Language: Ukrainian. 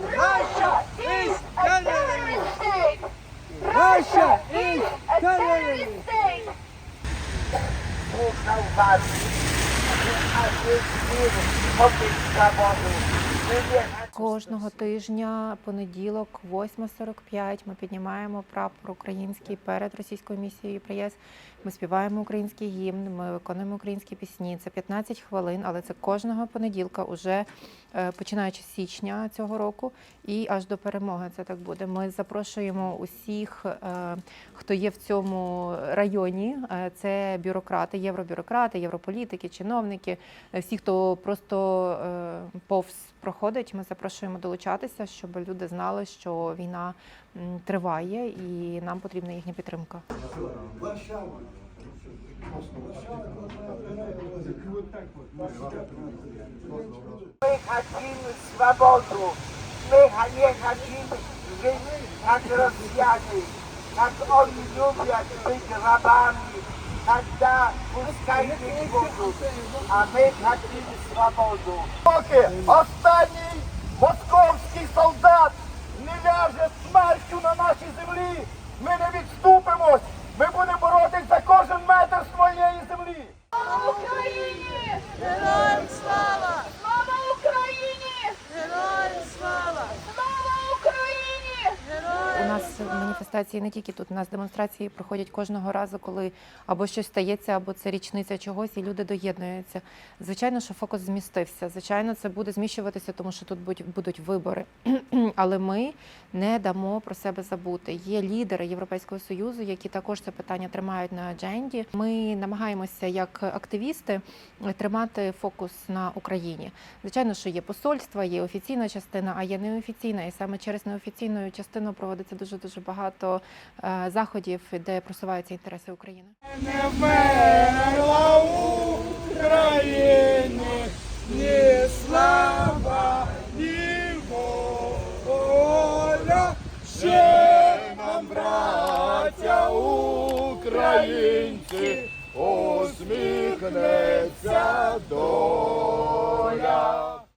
Russia is terrorist! Russia is terrorist! Por salvar a vida dos pobres trabalhadores. Кожного тижня, понеділок, 8.45, ми піднімаємо прапор український перед російською місією ЄС. Ми співаємо український гімн, ми виконуємо українські пісні. Це 15 хвилин, але це кожного понеділка, уже е, починаючи з січня цього року і аж до перемоги. Це так буде. Ми запрошуємо усіх, е, хто є в цьому районі. Е, Це бюрократи, євробюрократи, європолітики, чиновники, всі, хто просто повз проходить Ми запрошуємо долучатися, щоб люди знали, що війна м, триває і нам потрібна їхня підтримка. Мы хотим свободу. Мы не хотим жить как россияне, как они любят быть рабами. Тогда пускайте будут, а мы хотим свободу. Поки останній московський солдат не ляже смертю на нашій землі, ми не відступимось. Ми будемо боротись за кожен метр своєї землі. Слава Україні! Героям слава! Слава Україні! Героям слава! Слава Україні! У нас маніфестації не тільки тут, у нас демонстрації проходять кожного разу, коли або щось стається, або це річниця чогось, і люди доєднуються. Звичайно, що фокус змістився. Звичайно, це буде зміщуватися, тому що тут будуть, вибори. Але ми не дамо про себе забути. Є лідери Європейського союзу, які також це питання тримають на адженді. Ми намагаємося як активісти тримати фокус на Україні. Звичайно, що є посольства, є офіційна частина, а є неофіційна. І саме через неофіційну частину проводиться дуже дуже багато е, заходів, де просуваються інтереси України. Не вмерла Україні ні слава, ні воля. Ще нам, браття українці, усміхнеться доля.